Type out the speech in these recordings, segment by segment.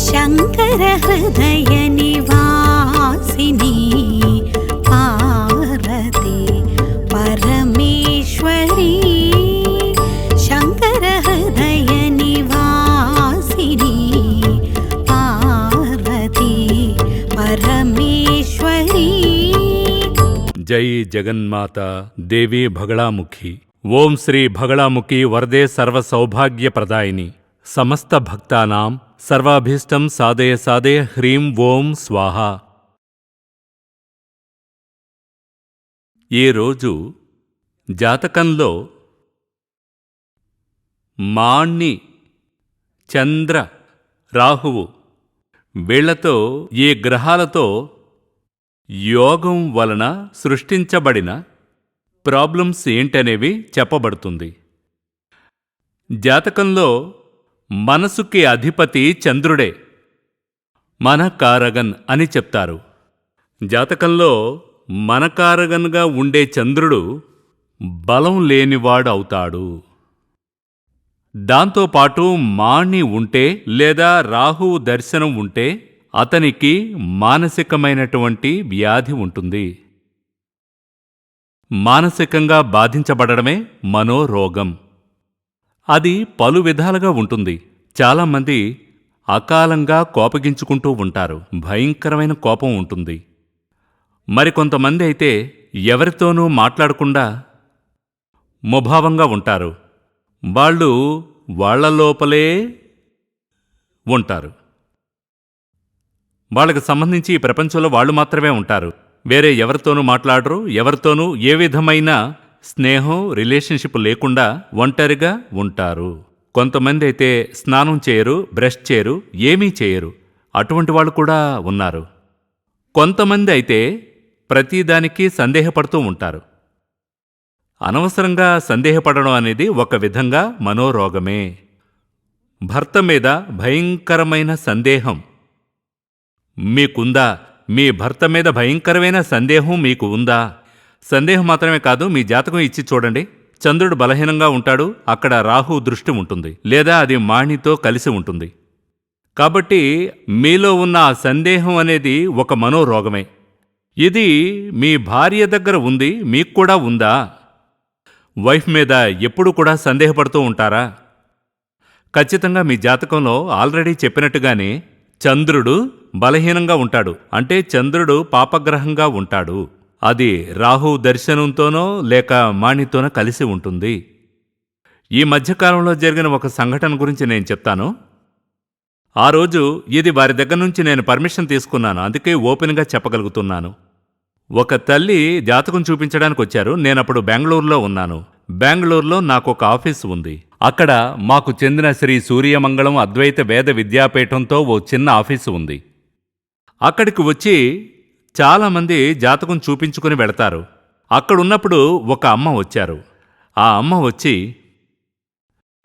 शङ्करवासिनीश्वरी शङ्करवासिनी परमेश्वरी। जै जगन्माता देवी भगळामुखी ॐ श्री भगळामुखि वरदे सर्वसौभाग्यप्रदायिनी। समस्तभक्तानां సర్వాభీష్టం సాదయ సాదయ హ్రీం ఓం స్వాహ. ఈ రోజు జాతకంలో మాణ్ణి చంద్ర రాహువు వీళ్ళతో ఈ గ్రహాలతో యోగం వలన సృష్టించబడిన ప్రాబ్లమ్స్ ఏంటనేవి చెప్పబడుతుంది. జాతకంలో మనసుకి అధిపతి చంద్రుడే మనకారగన్ అని చెప్తారు. జాతకంలో మనకారగన్గా ఉండే చంద్రుడు బలం లేనివాడు అవుతాడు దాంతోపాటు మాణి ఉంటే లేదా రాహువు దర్శనం ఉంటే అతనికి మానసికమైనటువంటి వ్యాధి ఉంటుంది. మానసికంగా బాధించబడడమే మనోరోగం. అది పలు విధాలుగా ఉంటుంది. చాలామంది అకాలంగా కోపగించుకుంటూ ఉంటారు. భయంకరమైన కోపం ఉంటుంది. మరికొంతమంది అయితే ఎవరితోనూ మాట్లాడకుండా ముభావంగా ఉంటారు. వాళ్ళు వాళ్ళ లోపలే ఉంటారు. వాళ్ళకి సంబంధించి ఈ ప్రపంచంలో వాళ్ళు మాత్రమే ఉంటారు. వేరే ఎవరితోనూ మాట్లాడరు. ఎవరితోనూ ఏ విధమైన స్నేహం రిలేషన్షిప్ లేకుండా ఒంటరిగా ఉంటారు. కొంతమంది అయితే స్నానం చేయరు బ్రష్ చేయరు ఏమీ చేయరు. అటువంటి వాళ్ళు కూడా ఉన్నారు. కొంతమంది అయితే ప్రతిదానికి సందేహపడుతూ ఉంటారు. అనవసరంగా సందేహపడడం అనేది ఒక విధంగా మనోరోగమే. భర్త మీద భయంకరమైన సందేహం మీకుందా? మీ భర్త మీద భయంకరమైన సందేహం మీకు ఉందా సందేహం మాత్రమే కాదు మీ జాతకం ఇచ్చి చూడండి. చంద్రుడు బలహీనంగా ఉంటాడు అక్కడ రాహు దృష్టి ఉంటుంది లేదా అది మాణితో కలిసి ఉంటుంది. కాబట్టి మీలో ఉన్న ఆ సందేహం అనేది ఒక మనోరోగమే. ఇది మీ భార్య దగ్గర ఉంది మీకు కూడా ఉందా? వైఫ్ మీద ఎప్పుడు కూడా సందేహపడుతూ ఉంటారా? ఖచ్చితంగా మీ జాతకంలో ఆల్రెడీ చెప్పినట్టుగానే చంద్రుడు బలహీనంగా ఉంటాడు అంటే చంద్రుడు పాపగ్రహంగా ఉంటాడు. అది రాహు దర్శనంతోనో లేక మాణితోనో కలిసి ఉంటుంది. ఈ మధ్యకాలంలో జరిగిన ఒక సంఘటన గురించి నేను చెప్తాను. ఆ రోజు ఇది వారి దగ్గర నుంచి నేను పర్మిషన్ తీసుకున్నాను. అందుకే ఓపెన్గా చెప్పగలుగుతున్నాను. ఒక తల్లి జాతకం చూపించడానికి వచ్చారు. నేనప్పుడు బెంగళూరులో ఉన్నాను. బెంగళూరులో నాకు ఒక ఆఫీస్ ఉంది. అక్కడ మాకు చెందిన శ్రీ సూర్యమంగళం అద్వైత వేద విద్యాపీఠంతో ఓ చిన్న ఆఫీసు ఉంది. అక్కడికి వచ్చి చాలామంది జాతకం చూపించుకుని వెళతారు. అక్కడున్నప్పుడు ఒక అమ్మ వచ్చారు. ఆ అమ్మ వచ్చి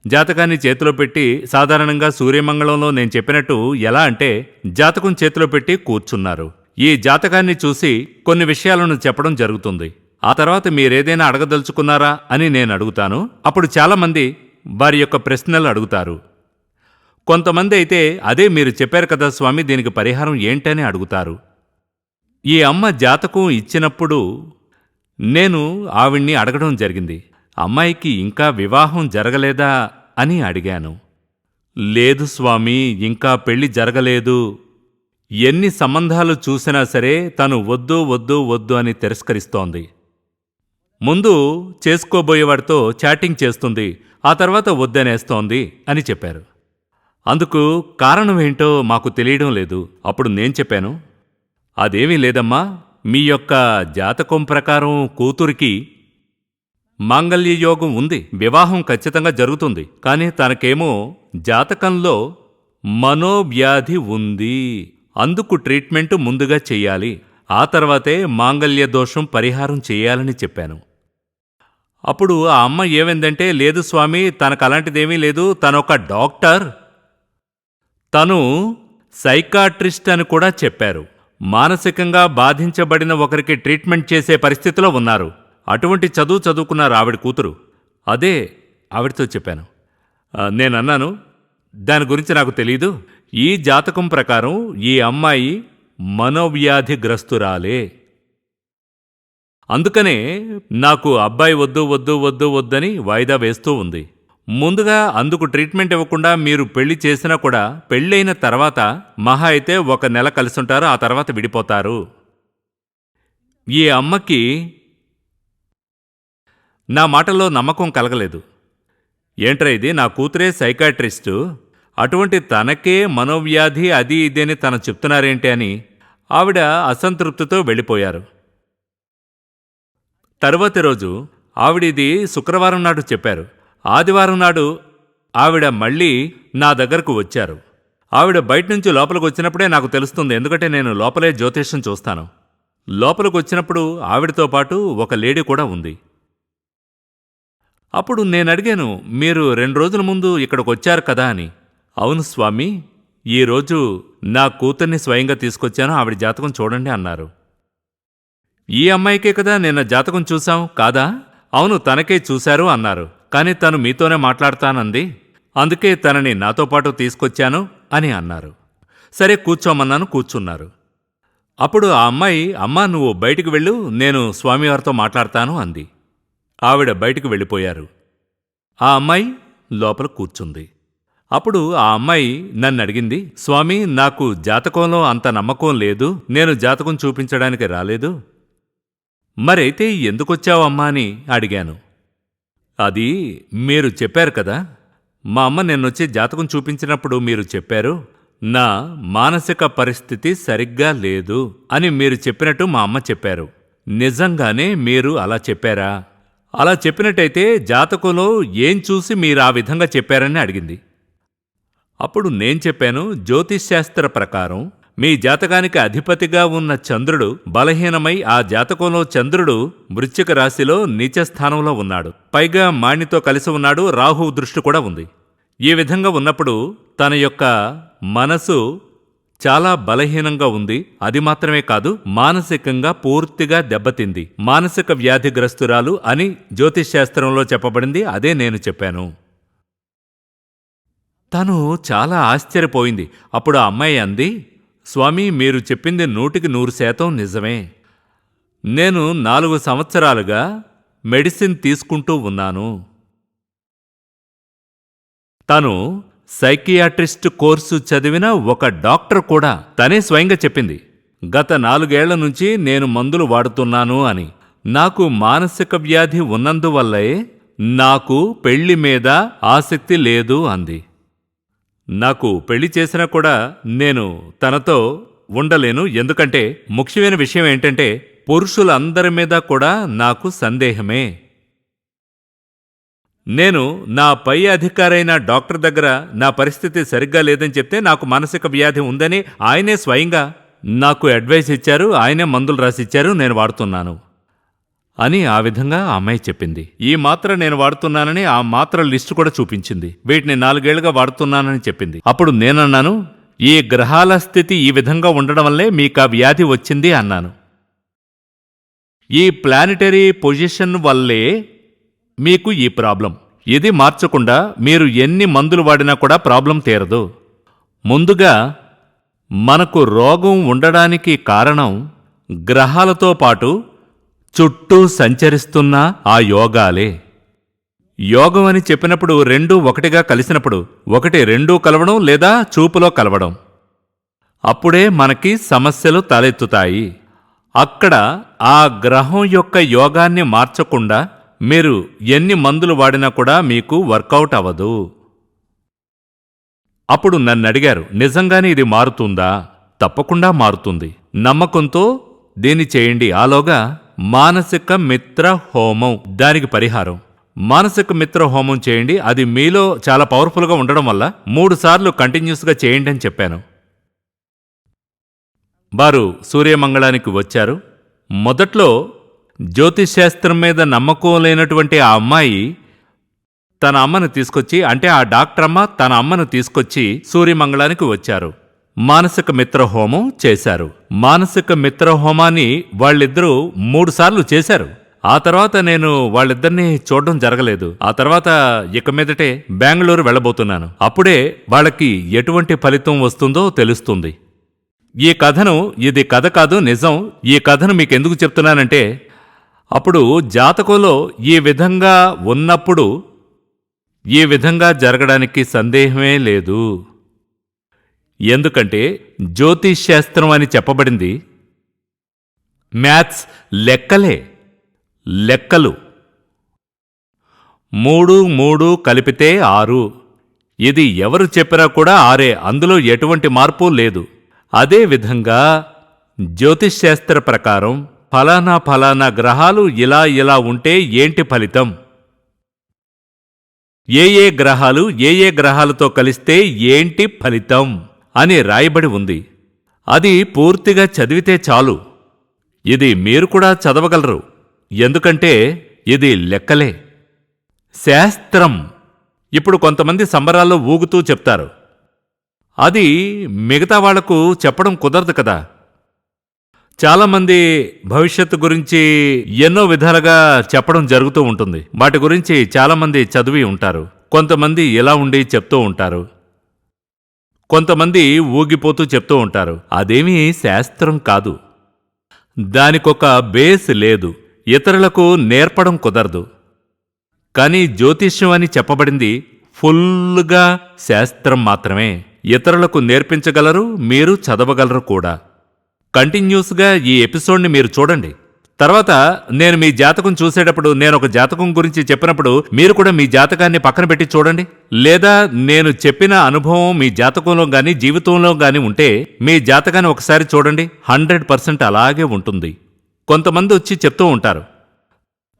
జాతకాన్ని చేతిలో పెట్టి సాధారణంగా సూర్యమంగళంలో నేను చెప్పినట్టు ఎలా అంటే జాతకం చేతిలో పెట్టి కూర్చున్నారు. ఈ జాతకాన్ని చూసి కొన్ని విషయాలను చెప్పడం జరుగుతుంది. ఆ తర్వాత మీరేదైనా అడగదలుచుకున్నారా అని నేను అడుగుతాను. అప్పుడు చాలామంది వారి యొక్క ప్రశ్నలు అడుగుతారు. కొంతమంది అయితే అదే మీరు చెప్పారు కదా స్వామి దీనికి పరిహారం ఏంటని అడుగుతారు. ఈ అమ్మ జాతకం ఇచ్చినప్పుడు నేను ఆవిణ్ణి అడగడం జరిగింది. అమ్మాయికి ఇంకా వివాహం జరగలేదా అని అడిగాను. లేదు స్వామి ఇంకా పెళ్ళి జరగలేదు. ఎన్ని సంబంధాలు చూసినా సరే తను వద్దు వద్దు వద్దు అని తిరస్కరిస్తోంది. ముందు చేసుకోబోయేవాడితో చాటింగ్ చేస్తుంది ఆ తర్వాత వద్దనేస్తోంది అని చెప్పారు. అందుకు కారణం ఏంటో మాకు తెలియడం లేదు. అప్పుడు నేను చెప్పాను అదేమీ లేదమ్మా. మీ యొక్క జాతకం ప్రకారం కూతురికి మాంగల్య యోగం ఉంది. వివాహం ఖచ్చితంగా జరుగుతుంది. కానీ తనకేమో జాతకంలో మనోవ్యాధి ఉంది. అందుకు ట్రీట్మెంట్ ముందుగా చెయ్యాలి ఆ తర్వాతే మాంగల్య దోషం పరిహారం చేయాలని చెప్పాను. అప్పుడు ఆ అమ్మ ఏమైందంటే లేదు స్వామి తనకు అలాంటిదేమీ లేదు. తనొక డాక్టర్. తను సైకాట్రిస్ట్ అని కూడా చెప్పారు. మానసికంగా బాధించబడిన ఒకరికి ట్రీట్మెంట్ చేసే పరిస్థితిలో ఉన్నారు. అటువంటి చదువు చదువుకున్నారు ఆవిడ కూతురు. అదే ఆవిడతో చెప్పాను. నేను నేనన్నాను దాని గురించి నాకు తెలీదు. ఈ జాతకం ప్రకారం ఈ అమ్మాయి మనోవ్యాధిగ్రస్తురాలే అందుకనే నాకు అబ్బాయి వద్దు వద్దు వద్దు వద్దని వాయిదా వేస్తూ ఉంది. ముందుగా అందుకు ట్రీట్మెంట్ ఇవ్వకుండా మీరు పెళ్ళి చేసినా కూడా పెళ్ళైన తర్వాత మహా అయితే ఒక నెల కలిసుంటారు ఆ తర్వాత విడిపోతారు. ఈ అమ్మకి నా మాటల్లో నమ్మకం కలగలేదు. ఏంట్రా ఇది? నా కూతురే సైకాట్రిస్టు. అటువంటి తనకే మనోవ్యాధి అది ఇది అని తను చెప్తున్నారేంటి అని ఆవిడ అసంతృప్తితో వెళ్ళిపోయారు. తరువాతి రోజు ఆవిడిది శుక్రవారం నాడు చెప్పారు. ఆదివారం నాడు ఆవిడ మళ్ళీ నా దగ్గరకు వచ్చారు. ఆవిడ బయట నుంచి లోపలికి వచ్చినప్పుడే నాకు తెలుస్తుంది ఎందుకంటే నేను లోపలే జ్యోతిష్యం చూస్తాను. లోపలికి వచ్చినప్పుడు ఆవిడతో పాటు ఒక లేడీ కూడా ఉంది. అప్పుడు నేను అడిగాను మీరు రెండు రోజుల ముందు ఇక్కడికి వచ్చారు కదా అని. అవును స్వామి ఈరోజు నా కూతుర్ని స్వయంగా తీసుకొచ్చాను ఆవిడ జాతకం చూడండి అన్నారు. ఈ అమ్మాయికే కదా నిన్న జాతకం చూశాం కాదా? అవును తనకే చూశారు అన్నారు. కానీ తను మీతోనే మాట్లాడతానంది. అందుకే తనని నాతో పాటు తీసుకొచ్చాను అని అన్నారు. సరే కూర్చోమన్నాను కూర్చున్నారు. అప్పుడు ఆ అమ్మాయి అమ్మా నువ్వు బయటికి వెళ్ళు నేను స్వామివారితో మాట్లాడతాను అంది. ఆవిడ బయటికి వెళ్ళిపోయారు. ఆ అమ్మాయి లోపల కూర్చుంది. అప్పుడు ఆ అమ్మాయి నన్ను అడిగింది స్వామి నాకు జాతకంలో అంత నమ్మకం లేదు నేను జాతకం చూపించడానికి రాలేదు. మరైతే ఎందుకొచ్చావమ్మా అని అడిగాను. అది మీరు చెప్పారు కదా. మా అమ్మ నిన్నొచ్చి జాతకం చూపించినప్పుడు మీరు చెప్పారు నా మానసిక పరిస్థితి సరిగ్గా లేదు అని మీరు చెప్పినట్టు మా అమ్మ చెప్పారు. నిజంగానే మీరు అలా చెప్పారా? అలా చెప్పినట్టయితే జాతకంలో ఏం చూసి మీరు ఆ విధంగా చెప్పారని అడిగింది. అప్పుడు నేను చెప్పాను జ్యోతిష్శాస్త్ర ప్రకారం మీ జాతకానికి అధిపతిగా ఉన్న చంద్రుడు బలహీనమై ఆ జాతకంలో చంద్రుడు వృశ్చిక రాశిలో నీచ స్థానంలో ఉన్నాడు. పైగా మాణితో కలిసి ఉన్నాడు రాహు దృష్టి కూడా ఉంది. ఈ విధంగా ఉన్నప్పుడు తన యొక్క మనసు చాలా బలహీనంగా ఉంది. అది మాత్రమే కాదు మానసికంగా పూర్తిగా దెబ్బతింది. మానసిక వ్యాధిగ్రస్తురాలు అని జ్యోతిష్శాస్త్రంలో చెప్పబడింది. అదే నేను చెప్పాను. తను చాలా ఆశ్చర్యపోయింది. అప్పుడు ఆ అమ్మాయి అంది స్వామి మీరు చెప్పింది నూటికి నూరు శాతం నిజమే. నేను నాలుగు సంవత్సరాలుగా మెడిసిన్ తీసుకుంటూ ఉన్నాను. తను సైకియాట్రిస్ట్ కోర్సు చదివిన ఒక డాక్టర్ కూడా తనే స్వయంగా చెప్పింది. గత నాలుగేళ్ళ నుంచి నేను మందులు వాడుతున్నాను అని. నాకు మానసిక వ్యాధి ఉన్నందువల్లే నాకు పెళ్ళి మీద ఆసక్తి లేదు అంది. నాకు పెళ్ళి చేసినా కూడా నేను తనతో ఉండలేను. ఎందుకంటే ముఖ్యమైన విషయం ఏంటంటే పురుషులందరి మీద కూడా నాకు సందేహమే. నేను నా పై అధికారైన డాక్టర్ దగ్గర నా పరిస్థితి సరిగ్గా లేదని చెప్తే నాకు మానసిక వ్యాధి ఉందని ఆయనే స్వయంగా నాకు అడ్వైస్ ఇచ్చారు. ఆయనే మందులు రాసిచ్చారు. నేను వాడుతున్నాను. అని ఆ విధంగా ఆ అమ్మాయి చెప్పింది. ఈ మాత్ర నేను వాడుతున్నానని ఆ మాత్ర లిస్టు కూడా చూపించింది. వీటిని నాలుగేళ్ళుగా వాడుతున్నానని చెప్పింది. అప్పుడు నేనన్నాను ఈ గ్రహాల స్థితి ఈ విధంగా ఉండడం వల్లే మీకు ఆ వ్యాధి వచ్చింది అన్నాను. ఈ ప్లానిటరీ పొజిషన్ వల్లే మీకు ఈ ప్రాబ్లం. ఇది మార్చకుండా మీరు ఎన్ని మందులు వాడినా కూడా ప్రాబ్లం తీరదు. ముందుగా మనకు రోగం ఉండడానికి కారణం గ్రహాలతో పాటు చుట్టూ సంచరిస్తున్న ఆ యోగాలే. యోగం అని చెప్పినప్పుడు రెండూ ఒకటిగా కలిసినప్పుడు ఒకటి రెండూ కలవడం లేదా చూపులో కలవడం. అప్పుడే మనకి సమస్యలు తలెత్తుతాయి. అక్కడ ఆ గ్రహం యొక్క యోగాన్ని మార్చకుండా మీరు ఎన్ని మందులు వాడినా కూడా మీకు వర్కౌట్ అవ్వదు. అప్పుడు నన్ను అడిగారు నిజంగానే ఇది మారుతుందా? తప్పకుండా మారుతుంది. నమ్మకంతో దీన్ని చేయండి. ఆలోగా మానసిక మిత్ర హోమం. దానికి పరిహారం. మానసిక మిత్ర హోమం చేయండి. అది మీలో చాలా పవర్ఫుల్గా ఉండడం వల్ల మూడు సార్లు కంటిన్యూస్గా చేయండి అని చెప్పాను. వారు సూర్యమంగళానికి వచ్చారు. మొదట్లో జ్యోతిశాస్త్రం మీద నమ్మకం లేనటువంటి ఆ అమ్మాయి తన అమ్మను తీసుకొచ్చి అంటే ఆ డాక్టర్ అమ్మ తన అమ్మను తీసుకొచ్చి సూర్యమంగళానికి వచ్చారు. మానసిక మిత్ర హోమం చేశారు. మానసిక మిత్ర హోమాన్ని వాళ్ళిద్దరూ మూడుసార్లు చేశారు. ఆ తర్వాత నేను వాళ్ళిద్దరినీ చూడడం జరగలేదు. ఆ తర్వాత ఇక మీదటే బెంగళూరు వెళ్ళబోతున్నాను. అప్పుడే వాళ్ళకి ఎటువంటి ఫలితం వస్తుందో తెలుస్తుంది. ఈ కథను ఇది కథ కాదు నిజం. ఈ కథను మీకు ఎందుకు చెప్తున్నానంటే అప్పుడు జాతకంలో ఈ విధంగా ఉన్నప్పుడు ఈ విధంగా జరగడానికి సందేహమే లేదు. ఎందుకంటే జ్యోతిష్ శాస్త్రం అని చెప్పబడింది. మ్యాథ్స్ లెక్కలే లెక్కలు. మూడు మూడు కలిపితే ఆరు. ఇది ఎవరు చెప్పినా కూడా ఆరే అందులో ఎటువంటి మార్పు లేదు. అదే విధంగా ప్రకారం ఫలానా ఫలానా గ్రహాలు ఇలా ఇలా ఉంటే ఏంటి ఫలితం? ఏ ఏ గ్రహాలు ఏ ఏ గ్రహాలతో కలిస్తే ఏంటి ఫలితం? అని రాయబడి ఉంది. అది పూర్తిగా చదివితే చాలు. ఇది మీరు కూడా చదవగలరు. ఎందుకంటే ఇది లెక్కలే. శాస్త్రం. ఇప్పుడు కొంతమంది సంబరాల్లో ఊగుతూ చెప్తారు. అది మిగతా వాళ్ళకు చెప్పడం కుదరదు కదా. చాలామంది భవిష్యత్తు గురించి ఎన్నో విధాలుగా చెప్పడం జరుగుతూ ఉంటుంది. వాటి గురించి చాలామంది చదివి ఉంటారు. కొంతమంది ఇలా ఉండి చెప్తూ ఉంటారు. కొంతమంది ఊగిపోతూ చెప్తూ ఉంటారు. అదేమీ శాస్త్రం కాదు. దానికొక బేస్ లేదు. ఇతరులకు నేర్పడం కుదరదు. కానీ జ్యోతిష్యం అని చెప్పబడింది ఫుల్గా శాస్త్రం మాత్రమే. ఇతరులకు నేర్పించగలరు మీరు చదవగలరు కూడా. కంటిన్యూస్గా ఈ ఎపిసోడ్ని మీరు చూడండి. తర్వాత నేను మీ జాతకం చూసేటప్పుడు నేను ఒక జాతకం గురించి చెప్పినప్పుడు మీరు కూడా మీ జాతకాన్ని పక్కన పెట్టి చూడండి. లేదా నేను చెప్పిన అనుభవం మీ జాతకంలో గాని జీవితంలో గాని ఉంటే మీ జాతకాన్ని ఒకసారి చూడండి. హండ్రెడ్ పర్సెంట్ అలాగే ఉంటుంది. కొంతమంది వచ్చి చెప్తూ ఉంటారు.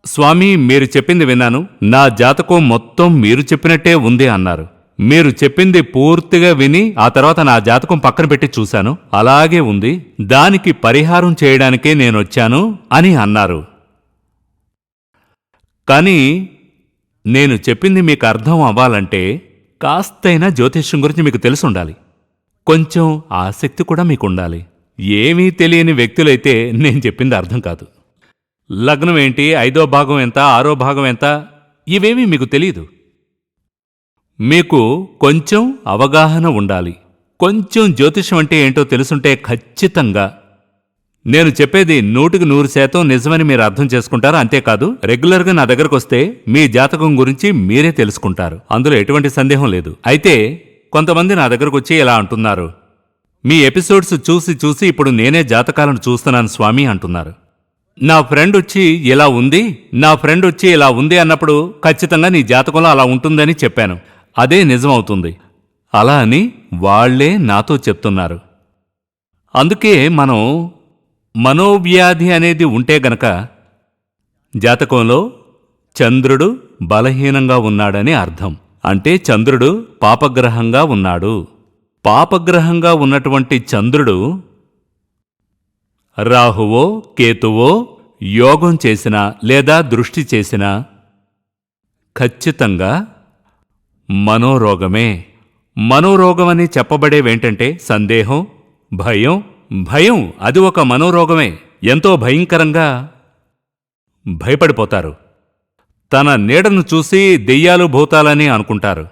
స్వామి మీరు చెప్పింది విన్నాను. నా జాతకం మొత్తం మీరు చెప్పినట్టే ఉంది అన్నారు. మీరు చెప్పింది పూర్తిగా విని ఆ తర్వాత నా జాతకం పక్కన పెట్టి చూశాను. అలాగే ఉంది. దానికి పరిహారం చేయడానికే నేనొచ్చాను అని అన్నారు. కానీ నేను చెప్పింది మీకు అర్థం అవ్వాలంటే కాస్తైనా జ్యోతిష్యం గురించి మీకు తెలిసి ఉండాలి కొంచెం ఆసక్తి కూడా మీకు ఉండాలి ఏమీ తెలియని వ్యక్తులైతే నేను చెప్పింది అర్థం కాదు. లగ్నం ఏంటి? ఐదో భాగం ఎంత? ఆరో భాగం ఎంత? ఇవేమీ మీకు తెలియదు మీకు కొంచెం అవగాహన ఉండాలి. కొంచెం జ్యోతిషం అంటే ఏంటో తెలుసుంటే ఖచ్చితంగా. నేను చెప్పేది నూటికి నూరు శాతం నిజమని మీరు అర్థం చేసుకుంటారు? అంతేకాదు రెగ్యులర్గా నా దగ్గరకు వస్తే మీ జాతకం గురించి మీరే తెలుసుకుంటారు. అందులో ఎటువంటి సందేహం లేదు. అయితే కొంతమంది నా దగ్గరకు వచ్చి ఇలా అంటున్నారు. మీ ఎపిసోడ్స్ చూసి చూసి ఇప్పుడు నేనే జాతకాలను చూస్తున్నాను స్వామి అంటున్నారు. నా ఫ్రెండ్ వచ్చి ఇలా ఉంది నా ఫ్రెండ్ వచ్చి ఇలా ఉంది అన్నప్పుడు ఖచ్చితంగా నీ జాతకంలో అలా ఉంటుందని చెప్పాను. అదే నిజమవుతుంది. అలా అని వాళ్ళే నాతో చెప్తున్నారు. అందుకే మనం మనోవ్యాధి అనేది ఉంటే గనక జాతకంలో చంద్రుడు బలహీనంగా ఉన్నాడని అర్థం. అంటే చంద్రుడు పాపగ్రహంగా ఉన్నాడు. పాపగ్రహంగా ఉన్నటువంటి చంద్రుడు రాహువో కేతువో యోగం చేసినా లేదా దృష్టి చేసినా ఖచ్చితంగా మనోరోగమే. మనోరోగమని చెప్పబడేవేంటంటే సందేహం భయం భయం అది ఒక మనోరోగమే. ఎంతో భయంకరంగా భయపడిపోతారు. తన నీడను చూసి దెయ్యాలు భూతాలని అనుకుంటారు.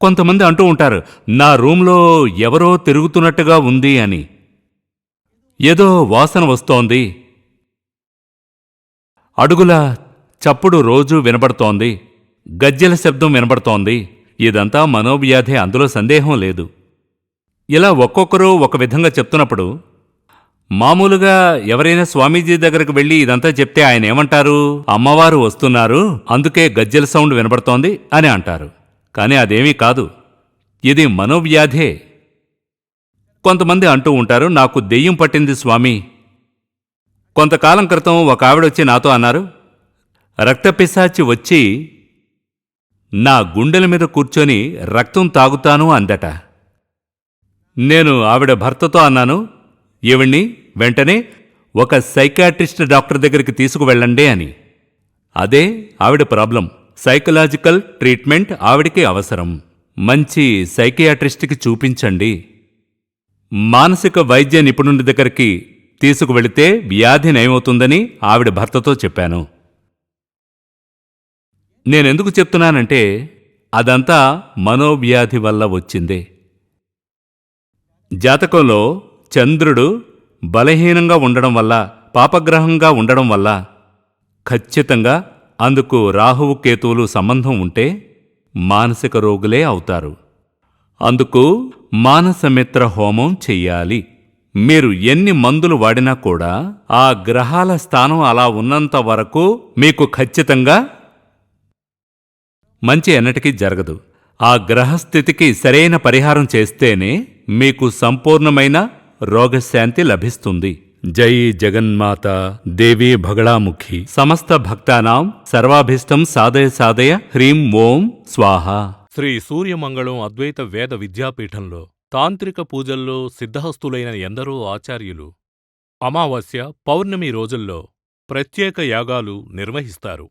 కొంతమంది అంటూ ఉంటారు నా రూంలో ఎవరో తిరుగుతున్నట్టుగా ఉంది అని. ఏదో వాసన వస్తోంది. అడుగుల చప్పుడు రోజూ వినబడుతోంది. గజ్జెల శబ్దం వినబడుతోంది. ఇదంతా మనోవ్యాధి అందులో సందేహం లేదు. ఇలా ఒక్కొక్కరు ఒక విధంగా చెప్తున్నప్పుడు మామూలుగా ఎవరైనా స్వామీజీ దగ్గరకు వెళ్ళి ఇదంతా చెప్తే ఆయన ఏమంటారు? అమ్మవారు వస్తున్నారు అందుకే గజ్జెల సౌండ్ వినబడుతోంది అని అంటారు. కానీ అదేమీ కాదు. ఇది మనోవ్యాధే. కొంతమంది అంటూ ఉంటారు నాకు దెయ్యం పట్టింది స్వామి. కొంతకాలం క్రితం ఒక ఆవిడొచ్చి నాతో అన్నారు రక్తపిశాచి వచ్చి నా గుండెల మీద కూర్చొని రక్తం తాగుతాను అందట. నేను ఆవిడ భర్తతో అన్నాను ఈవిణ్ణి వెంటనే ఒక సైకాట్రిస్ట్ డాక్టర్ దగ్గరికి తీసుకువెళ్ళండి అని. అదే ఆవిడ ప్రాబ్లం. సైకలాజికల్ ట్రీట్మెంట్ ఆవిడికి అవసరం. మంచి సైకియాట్రిస్ట్కి చూపించండి. మానసిక వైద్య నిపుణుడి దగ్గరికి తీసుకువెళితే వ్యాధి నయమవుతుందని ఆవిడ భర్తతో చెప్పాను. నేనెందుకు చెప్తున్నానంటే అదంతా మనోవ్యాధి వల్ల వచ్చిందే. జాతకంలో చంద్రుడు బలహీనంగా ఉండడం వల్ల పాపగ్రహంగా ఉండడం వల్ల ఖచ్చితంగా అందుకు రాహువు కేతువులు సంబంధం ఉంటే మానసిక రోగులే అవుతారు. అందుకు మానసమిత్ర హోమం చెయ్యాలి. మీరు ఎన్ని మందులు వాడినా కూడా ఆ గ్రహాల స్థానం అలా ఉన్నంత వరకు మీకు ఖచ్చితంగా మంచి ఎన్నటికీ జరగదు. ఆ గ్రహస్థితికి సరైన పరిహారం చేస్తేనే మీకు సంపూర్ణమైన రోగశాంతి లభిస్తుంది. జై జగన్మాత దేవీ భగళాముఖి. సమస్త భక్తానాం సర్వాభిష్టం సాదయ సాదయ హ్రీం ఓం స్వాహ. శ్రీ సూర్యమంగళం అద్వైత వేద విద్యాపీఠంలో తాంత్రిక పూజల్లో సిద్ధహస్తులైన ఎందరో ఆచార్యులు అమావాస్య పౌర్ణమి రోజుల్లో ప్రత్యేక యాగాలు నిర్వహిస్తారు.